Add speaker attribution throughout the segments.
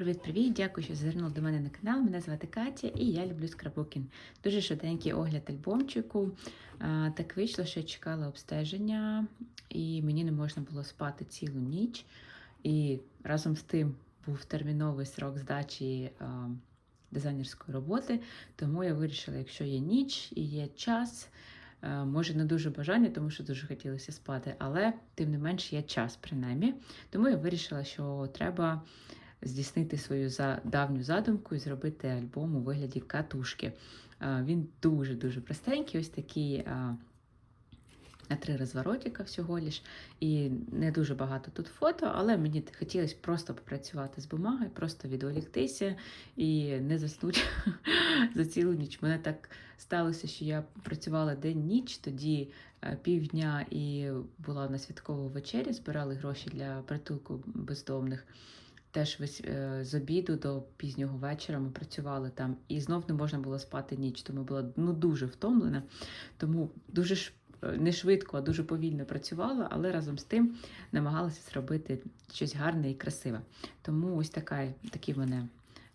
Speaker 1: Привіт-привіт! Дякую, що звернули до мене на канал. Мене звати Катя і я люблю скрабукін. Дуже швиденький огляд альбомчику. Так вийшло, що я чекала обстеження, і мені не можна було спати цілу ніч. І разом з тим був терміновий срок здачі дизайнерської роботи. Тому я вирішила, якщо є ніч і є час. Може, не дуже бажання, тому що дуже хотілося спати, але тим не менш є час, принаймні. Тому я вирішила, що треба здійснити свою давню задумку і зробити альбом у вигляді катушки. Він дуже-дуже простенький, ось такий на три розворотика всього лиш. І не дуже багато тут фото, але мені хотілося просто попрацювати з бумагою, просто відволіктися і не заснути за цілу ніч. Мене так сталося, що я працювала день-ніч, тоді е, півдня і була на святкову вечері, збирали гроші для притулку бездомних. Теж весь е, з обіду до пізнього вечора ми працювали там, і знов не можна було спати ніч, тому була ну дуже втомлена. Тому дуже ж е, не швидко, а дуже повільно працювала, але разом з тим намагалася зробити щось гарне і красиве. Тому ось така, такий в мене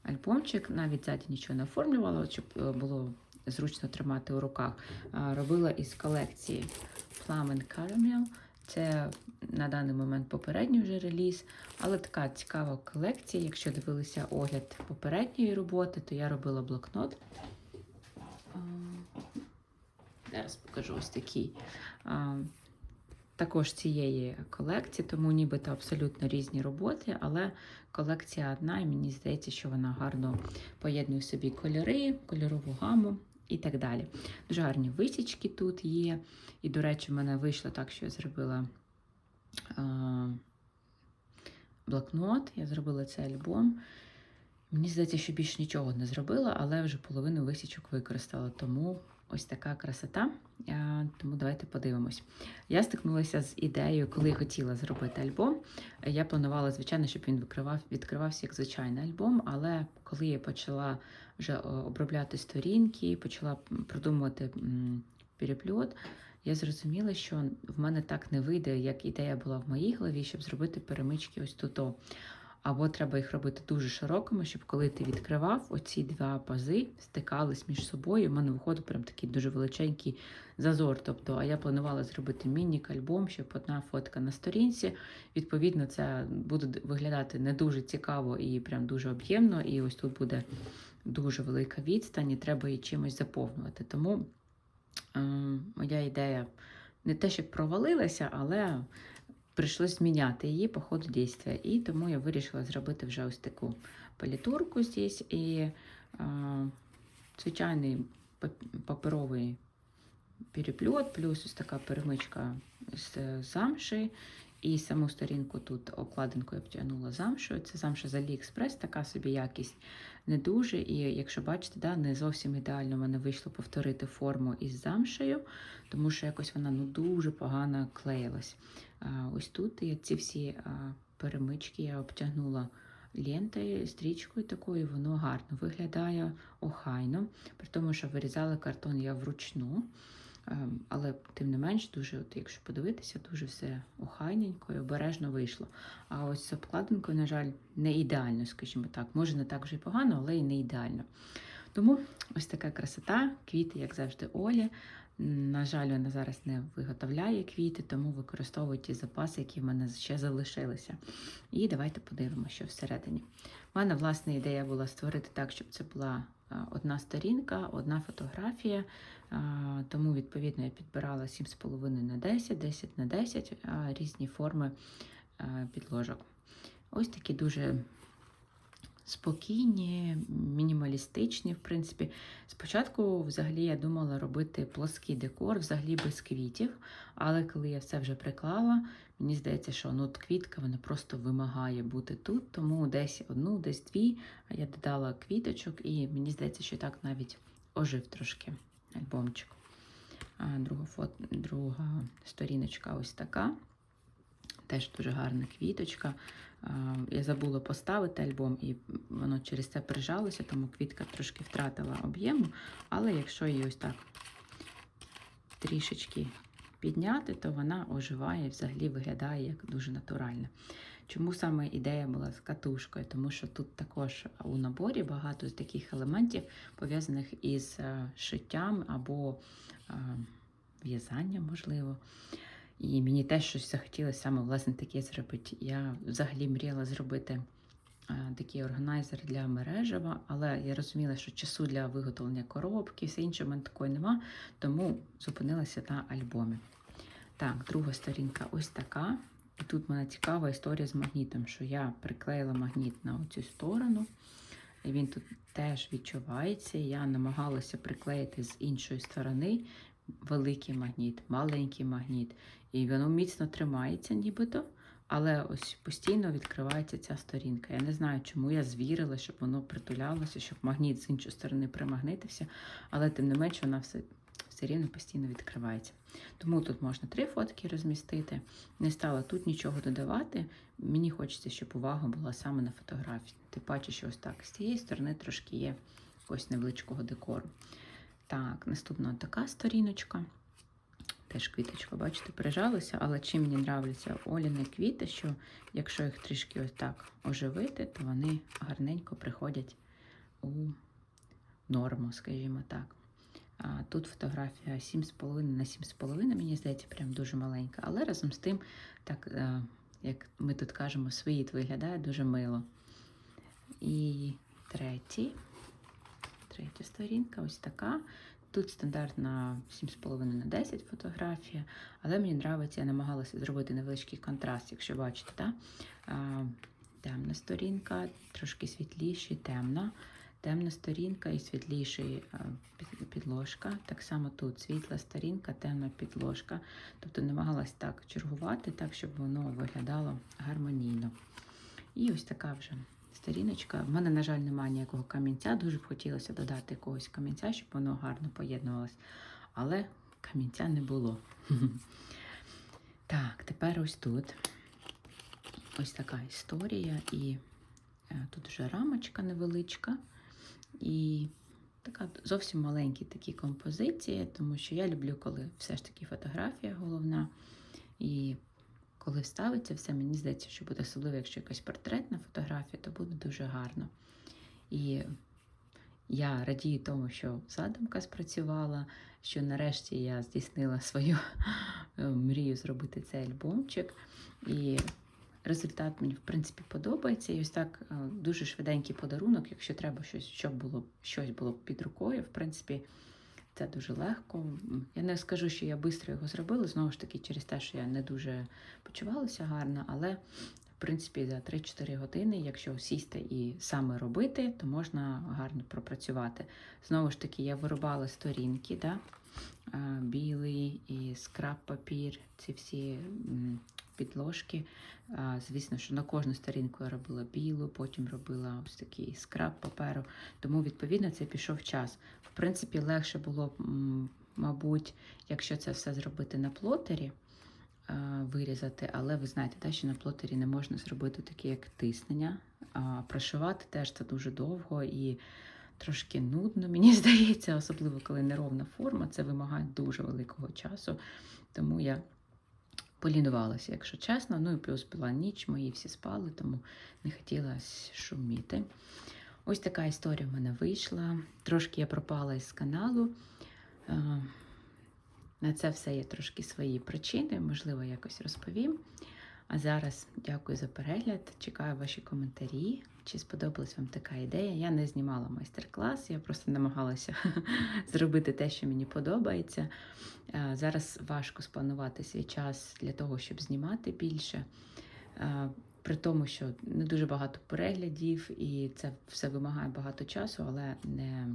Speaker 1: альбомчик. Навіть ззаді нічого не оформлювала, щоб е, було зручно тримати у руках. Робила із колекції Plum and Caramel. Це на даний момент попередній вже реліз, але така цікава колекція. Якщо дивилися огляд попередньої роботи, то я робила блокнот. Зараз покажу ось такий. Також цієї колекції, тому нібито абсолютно різні роботи, але колекція одна, і мені здається, що вона гарно поєднує собі кольори, кольорову гаму і так далі. Дуже гарні висічки тут є. І, до речі, в мене вийшло так, що я зробила блокнот, я зробила цей альбом. Мені здається, що більше нічого не зробила, але вже половину висічок використала. Тому ось така красота. Тому давайте подивимось. Я стикнулася з ідеєю, коли хотіла зробити альбом. Я планувала, звичайно, щоб він відкривав, відкривався як звичайний альбом, але коли я почала вже е, обробляти сторінки, почала продумувати перепльот, я зрозуміла, що в мене так не вийде, як ідея була в моїй голові, щоб зробити перемички ось тут. Або треба їх робити дуже широкими, щоб коли ти відкривав, оці два пази стикались між собою. У мене виходив прям такий дуже величенький зазор. Тобто, а я планувала зробити міні-альбом, щоб одна фотка на сторінці. Відповідно, це буде виглядати не дуже цікаво і прям дуже об'ємно. І ось тут буде дуже велика відстань, і треба її чимось заповнювати. Тому е, моя ідея не те, щоб провалилася, але прийшлось зміняти її по ходу дійства. І тому я вирішила зробити вже ось таку палітурку здесь і е, звичайний паперовий перепльот, плюс ось така перемичка з замші. І саму сторінку тут обкладинку я втягнула замшою. Це замша з AliExpress, така собі якість не дуже. І якщо бачите, да, не зовсім ідеально в мене вийшло повторити форму із замшею, тому що якось вона ну, дуже погано клеїлась. А, ось тут я ці всі а, перемички я обтягнула лентою, стрічкою такою, воно гарно виглядає охайно, при тому, що вирізала картон я вручну. Ем, Але тим не менш, дуже, от, якщо подивитися, дуже все охайненько і обережно вийшло. А ось з обкладинкою, на жаль, не ідеально, скажімо так. Може, не так вже й погано, але і не ідеально. Тому ось така красота, квіти, як завжди, Олі. На жаль, вона зараз не виготовляє квіти, тому використовую ті запаси, які в мене ще залишилися. І давайте подивимося, що всередині. У мене власна ідея була створити так, щоб це була одна сторінка, одна фотографія. Тому, відповідно, я підбирала 7,5 на 10, 10 на 10 різні форми підложок. Ось такі дуже спокійні, мінімалістичні, в принципі. Спочатку, взагалі, я думала робити плоский декор, взагалі без квітів. Але коли я все вже приклала, мені здається, що ну, квітка вона просто вимагає бути тут, тому десь одну, десь дві. Я додала квіточок, і мені здається, що так навіть ожив трошки альбомчик. А друга, фото, друга сторіночка ось така. Теж дуже гарна квіточка. Я забула поставити альбом, і воно через це прижалося, тому квітка трошки втратила об'єму. Але якщо її ось так трішечки підняти, то вона оживає і взагалі виглядає як дуже натуральна. Чому саме ідея була з катушкою? Тому що тут також у наборі багато таких елементів, пов'язаних із е, шиттям або е, в'язанням, можливо. І мені теж щось захотілося саме власне таке зробити. Я взагалі мріяла зробити е, такий органайзер для мережева, але я розуміла, що часу для виготовлення коробки, все інше в мене такої нема, тому зупинилася на альбомі. Так, друга сторінка ось така. І тут в мене цікава історія з магнітом, що я приклеїла магніт на оцю сторону. І він тут теж відчувається. Я намагалася приклеїти з іншої сторони великий магніт, маленький магніт. І воно міцно тримається, нібито. Але ось постійно відкривається ця сторінка. Я не знаю, чому я звірила, щоб воно притулялося, щоб магніт з іншої сторони примагнитився, але тим не менше вона все, все рівно постійно відкривається. Тому тут можна три фотки розмістити. Не стала тут нічого додавати. Мені хочеться, щоб увага була саме на фотографії. Ти бачиш, що ось так з цієї сторони трошки є якогось невеличкого декору. Так, наступна така сторіночка. Теж квіточка, бачите, прижалася, але чим мені нравляться Оліни квіти, що якщо їх трішки ось так оживити, то вони гарненько приходять у норму, скажімо так. А Тут фотографія 7,5 на 7,5, мені здається, прям дуже маленька. Але разом з тим, так, е, як ми тут кажемо, світ виглядає дуже мило. І третій, третя сторінка, ось така. Тут стандартна 7,5 на 10 фотографія, але мені подобається, я намагалася зробити невеличкий контраст, якщо бачите, так? Темна сторінка, трошки світліший, темна. Темна сторінка і світліший підложка. Так само тут світла сторінка, темна підложка. Тобто намагалась так чергувати, так, щоб воно виглядало гармонійно. І ось така вже сторіночка. В мене, на жаль, немає ніякого камінця. Дуже б хотілося додати якогось камінця, щоб воно гарно поєднувалось. Але камінця не було. Так, тепер ось тут ось така історія, і е, тут вже рамочка невеличка. І така зовсім маленькі такі композиції, тому що я люблю, коли все ж таки фотографія головна. І коли вставиться все, мені здається, що буде особливо, якщо якась портретна фотографія, то буде дуже гарно. І я радію тому, що задумка спрацювала, що нарешті я здійснила свою мрію зробити цей альбомчик. І результат мені, в принципі, подобається. І ось так е, дуже швиденький подарунок, якщо треба щось, щоб було щось було під рукою, в принципі, це дуже легко. Я не скажу, що я швидко його зробила, знову ж таки, через те, що я не дуже почувалася гарно, але в принципі за 3-4 години, якщо сісти і саме робити, то можна гарно пропрацювати. Знову ж таки, я вирубала сторінки, да? білий і скраб папір, ці всі підложки. Звісно, що на кожну сторінку я робила білу, потім робила ось такий скраб паперу. Тому, відповідно, це пішов час. В принципі, легше було, мабуть, якщо це все зробити на плотері, вирізати, але ви знаєте, те, що на плотері не можна зробити таке, як тиснення. А Прошивати теж це дуже довго і трошки нудно, мені здається, особливо коли неровна форма, це вимагає дуже великого часу. Тому я полінувалася, якщо чесно. Ну і плюс була ніч, мої всі спали, тому не хотілося шуміти. Ось така історія в мене вийшла. Трошки я пропала із каналу. На це все є трошки свої причини, можливо, якось розповім. А зараз дякую за перегляд. Чекаю ваші коментарі. Чи сподобалась вам така ідея? Я не знімала майстер-клас, я просто намагалася зробити те, що мені подобається. Зараз важко спланувати свій час для того, щоб знімати більше. При тому, що не дуже багато переглядів, і це все вимагає багато часу, але не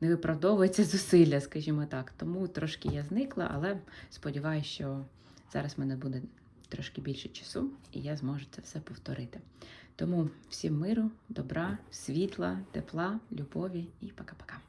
Speaker 1: не виправдовується зусилля, скажімо так. Тому трошки я зникла, але сподіваюся, що зараз мене буде трошки більше часу, і я зможу це все повторити. Тому всім миру, добра, світла, тепла, любові і пока-пока.